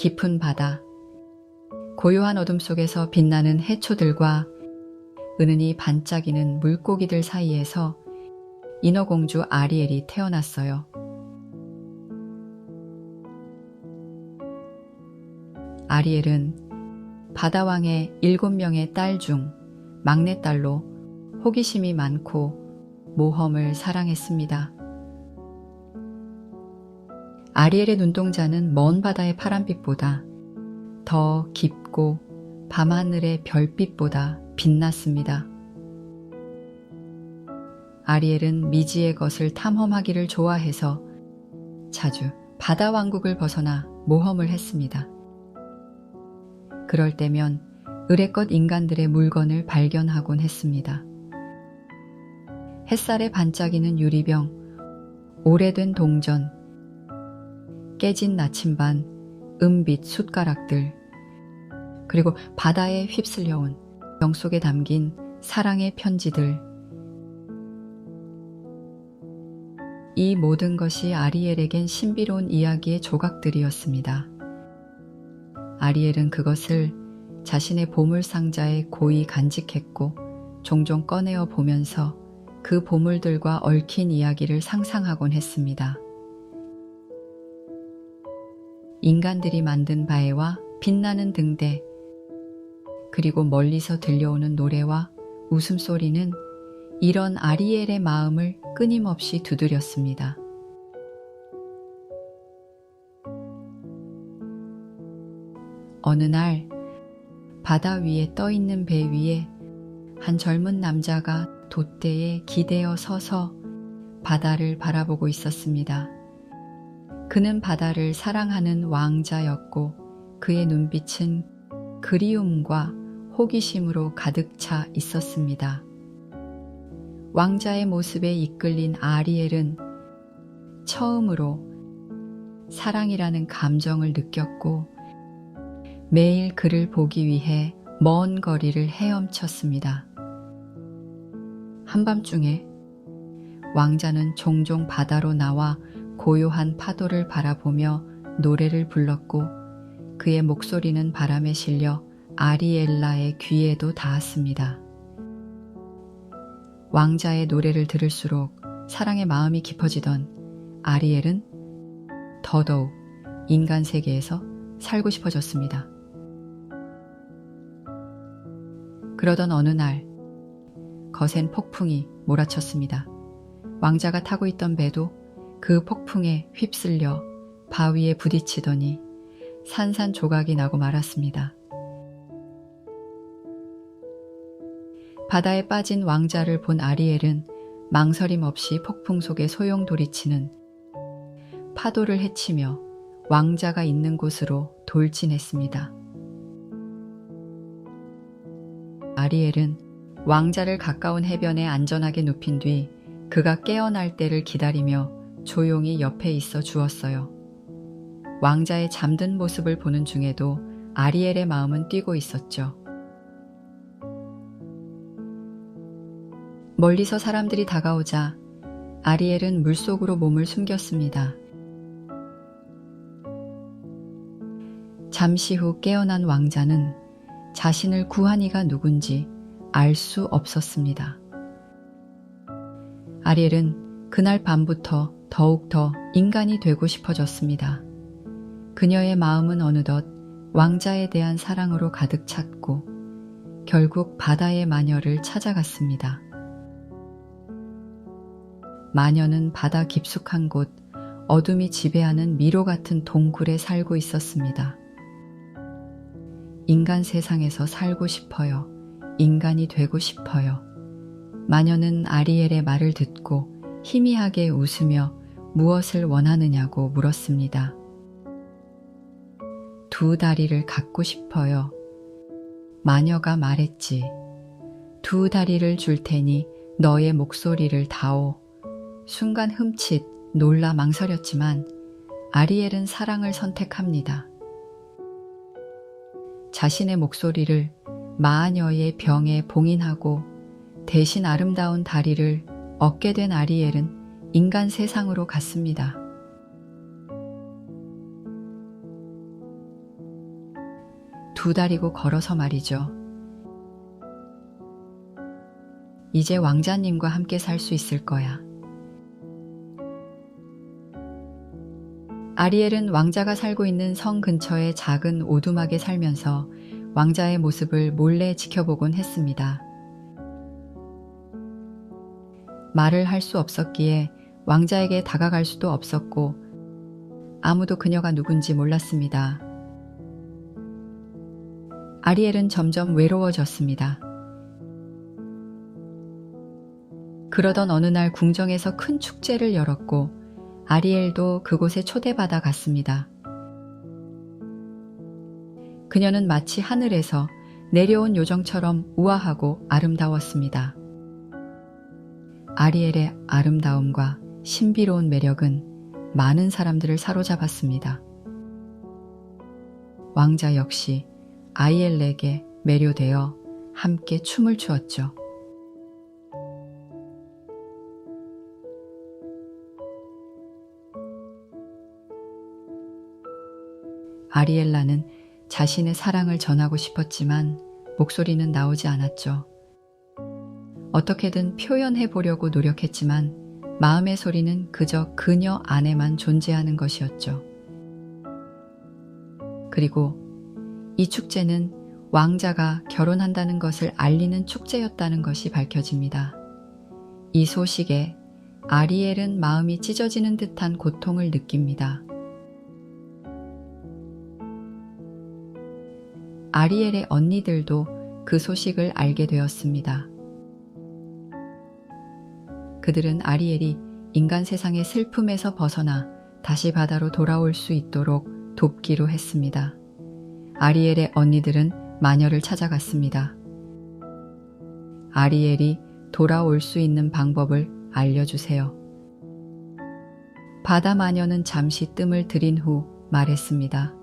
깊은 바다, 고요한 어둠 속에서 빛나는 해초들과 은은히 반짝이는 물고기들 사이에서 인어공주 아리엘이 태어났어요. 아리엘은 바다왕의 일곱 명의 딸 중 막내딸로 호기심이 많고 모험을 사랑했습니다. 아리엘의 눈동자는 먼 바다의 파란빛보다 더 깊고 밤하늘의 별빛보다 빛났습니다. 아리엘은 미지의 것을 탐험하기를 좋아해서 자주 바다 왕국을 벗어나 모험을 했습니다. 그럴 때면 의뢰껏 인간들의 물건을 발견하곤 했습니다. 햇살에 반짝이는 유리병, 오래된 동전, 깨진 나침반, 은빛 숟가락들, 그리고 바다에 휩쓸려온 병 속에 담긴 사랑의 편지들. 이 모든 것이 아리엘에겐 신비로운 이야기의 조각들이었습니다. 아리엘은 그것을 자신의 보물 상자에 고이 간직했고 종종 꺼내어 보면서 그 보물들과 얽힌 이야기를 상상하곤 했습니다. 인간들이 만든 바에와 빛나는 등대, 그리고 멀리서 들려오는 노래와 웃음소리는 이런 아리엘의 마음을 끊임없이 두드렸습니다. 어느 날 바다 위에 떠 있는 배 위에 한 젊은 남자가 돛대에 기대어 서서 바다를 바라보고 있었습니다. 그는 바다를 사랑하는 왕자였고 그의 눈빛은 그리움과 호기심으로 가득 차 있었습니다. 왕자의 모습에 이끌린 아리엘은 처음으로 사랑이라는 감정을 느꼈고 매일 그를 보기 위해 먼 거리를 헤엄쳤습니다. 한밤중에 왕자는 종종 바다로 나와 고요한 파도를 바라보며 노래를 불렀고 그의 목소리는 바람에 실려 아리엘라의 귀에도 닿았습니다. 왕자의 노래를 들을수록 사랑의 마음이 깊어지던 아리엘은 더더욱 인간 세계에서 살고 싶어졌습니다. 그러던 어느 날 거센 폭풍이 몰아쳤습니다. 왕자가 타고 있던 배도 그 폭풍에 휩쓸려 바위에 부딪히더니 산산조각이 나고 말았습니다. 바다에 빠진 왕자를 본 아리엘은 망설임 없이 폭풍 속에 소용돌이치는 파도를 헤치며 왕자가 있는 곳으로 돌진했습니다. 아리엘은 왕자를 가까운 해변에 안전하게 눕힌 뒤 그가 깨어날 때를 기다리며 조용히 옆에 있어 주었어요. 왕자의 잠든 모습을 보는 중에도 아리엘의 마음은 뛰고 있었죠. 멀리서 사람들이 다가오자 아리엘은 물속으로 몸을 숨겼습니다. 잠시 후 깨어난 왕자는 자신을 구한 이가 누군지 알 수 없었습니다. 아리엘은 그날 밤부터 더욱더 인간이 되고 싶어졌습니다. 그녀의 마음은 어느덧 왕자에 대한 사랑으로 가득 찼고 결국 바다의 마녀를 찾아갔습니다. 마녀는 바다 깊숙한 곳 어둠이 지배하는 미로 같은 동굴에 살고 있었습니다. 인간 세상에서 살고 싶어요. 인간이 되고 싶어요. 마녀는 아리엘의 말을 듣고 희미하게 웃으며 무엇을 원하느냐고 물었습니다. 두 다리를 갖고 싶어요. 마녀가 말했지. 두 다리를 줄 테니 너의 목소리를 다오. 순간 흠칫 놀라 망설였지만 아리엘은 사랑을 선택합니다. 자신의 목소리를 마녀의 병에 봉인하고 대신 아름다운 다리를 얻게 된 아리엘은 인간 세상으로 갔습니다. 두 다리고 걸어서 말이죠. 이제 왕자님과 함께 살 수 있을 거야. 아리엘은 왕자가 살고 있는 성 근처의 작은 오두막에 살면서 왕자의 모습을 몰래 지켜보곤 했습니다. 말을 할 수 없었기에 왕자에게 다가갈 수도 없었고 아무도 그녀가 누군지 몰랐습니다. 아리엘은 점점 외로워졌습니다. 그러던 어느 날 궁정에서 큰 축제를 열었고 아리엘도 그곳에 초대받아 갔습니다. 그녀는 마치 하늘에서 내려온 요정처럼 우아하고 아름다웠습니다. 아리엘의 아름다움과 신비로운 매력은 많은 사람들을 사로잡았습니다. 왕자 역시 아이엘에게 매료되어 함께 춤을 추었죠. 아리엘라는 자신의 사랑을 전하고 싶었지만 목소리는 나오지 않았죠. 어떻게든 표현해 보려고 노력했지만 마음의 소리는 그저 그녀 안에만 존재하는 것이었죠. 그리고 이 축제는 왕자가 결혼한다는 것을 알리는 축제였다는 것이 밝혀집니다. 이 소식에 아리엘은 마음이 찢어지는 듯한 고통을 느낍니다. 아리엘의 언니들도 그 소식을 알게 되었습니다. 그들은 아리엘이 인간 세상의 슬픔에서 벗어나 다시 바다로 돌아올 수 있도록 돕기로 했습니다. 아리엘의 언니들은 마녀를 찾아갔습니다. 아리엘이 돌아올 수 있는 방법을 알려주세요. 바다 마녀는 잠시 뜸을 들인 후 말했습니다.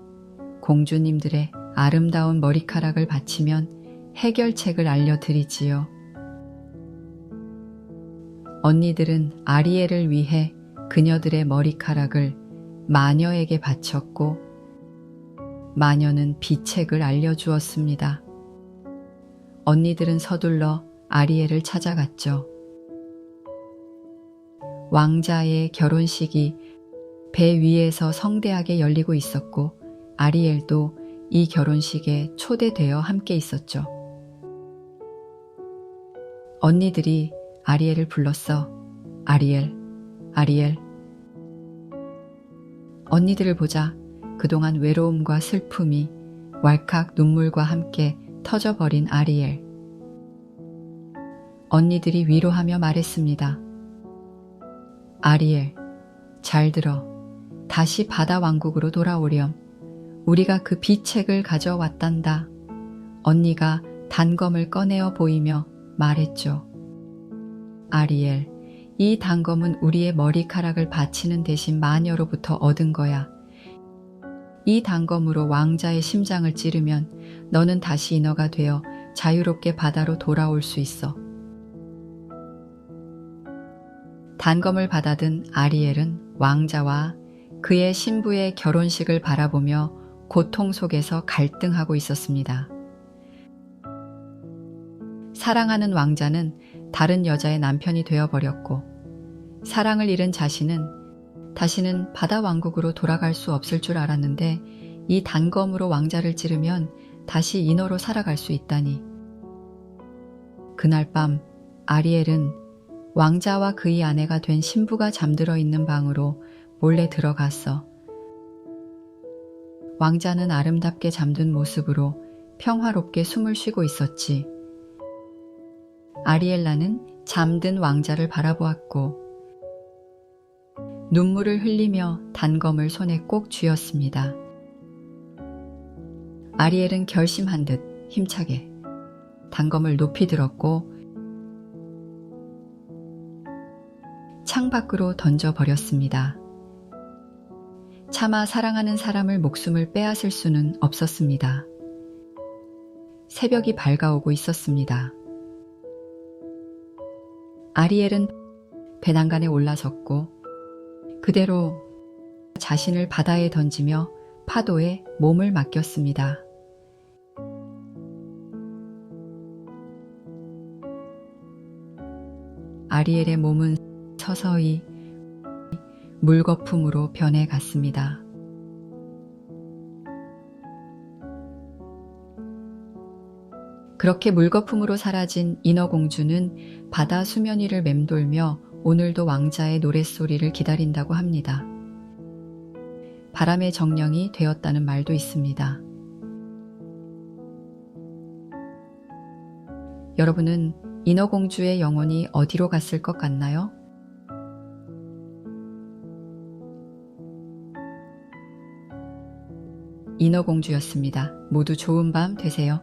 공주님들의 아름다운 머리카락을 바치면 해결책을 알려드리지요. 언니들은 아리엘을 위해 그녀들의 머리카락을 마녀에게 바쳤고 마녀는 비책을 알려주었습니다. 언니들은 서둘러 아리엘을 찾아갔죠. 왕자의 결혼식이 배 위에서 성대하게 열리고 있었고 아리엘도 이 결혼식에 초대되어 함께 있었죠. 언니들이 아리엘을 불렀어. 아리엘, 아리엘. 언니들을 보자 그동안 외로움과 슬픔이 왈칵 눈물과 함께 터져버린 아리엘. 언니들이 위로하며 말했습니다. 아리엘, 잘 들어. 다시 바다 왕국으로 돌아오렴. 우리가 그 비책을 가져왔단다. 언니가 단검을 꺼내어 보이며 말했죠. 아리엘, 이 단검은 우리의 머리카락을 바치는 대신 마녀로부터 얻은 거야. 이 단검으로 왕자의 심장을 찌르면 너는 다시 인어가 되어 자유롭게 바다로 돌아올 수 있어. 단검을 받아든 아리엘은 왕자와 그의 신부의 결혼식을 바라보며 고통 속에서 갈등하고 있었습니다. 사랑하는 왕자는 다른 여자의 남편이 되어버렸고, 사랑을 잃은 자신은 다시는 바다 왕국으로 돌아갈 수 없을 줄 알았는데, 이 단검으로 왕자를 찌르면 다시 인어로 살아갈 수 있다니. 그날 밤 아리엘은 왕자와 그의 아내가 된 신부가 잠들어 있는 방으로 몰래 들어갔어. 왕자는 아름답게 잠든 모습으로 평화롭게 숨을 쉬고 있었지. 아리엘라는 잠든 왕자를 바라보았고 눈물을 흘리며 단검을 손에 꼭 쥐었습니다. 아리엘은 결심한 듯 힘차게 단검을 높이 들었고 창 밖으로 던져버렸습니다. 차마 사랑하는 사람을 목숨을 빼앗을 수는 없었습니다. 새벽이 밝아오고 있었습니다. 아리엘은 배낭간에 올라섰고 그대로 자신을 바다에 던지며 파도에 몸을 맡겼습니다. 아리엘의 몸은 서서히 물거품으로 변해갔습니다. 그렇게 물거품으로 사라진 인어공주는 바다 수면 위를 맴돌며 오늘도 왕자의 노랫소리를 기다린다고 합니다. 바람의 정령이 되었다는 말도 있습니다. 여러분은 인어공주의 영혼이 어디로 갔을 것 같나요? 인어공주였습니다. 모두 좋은 밤 되세요.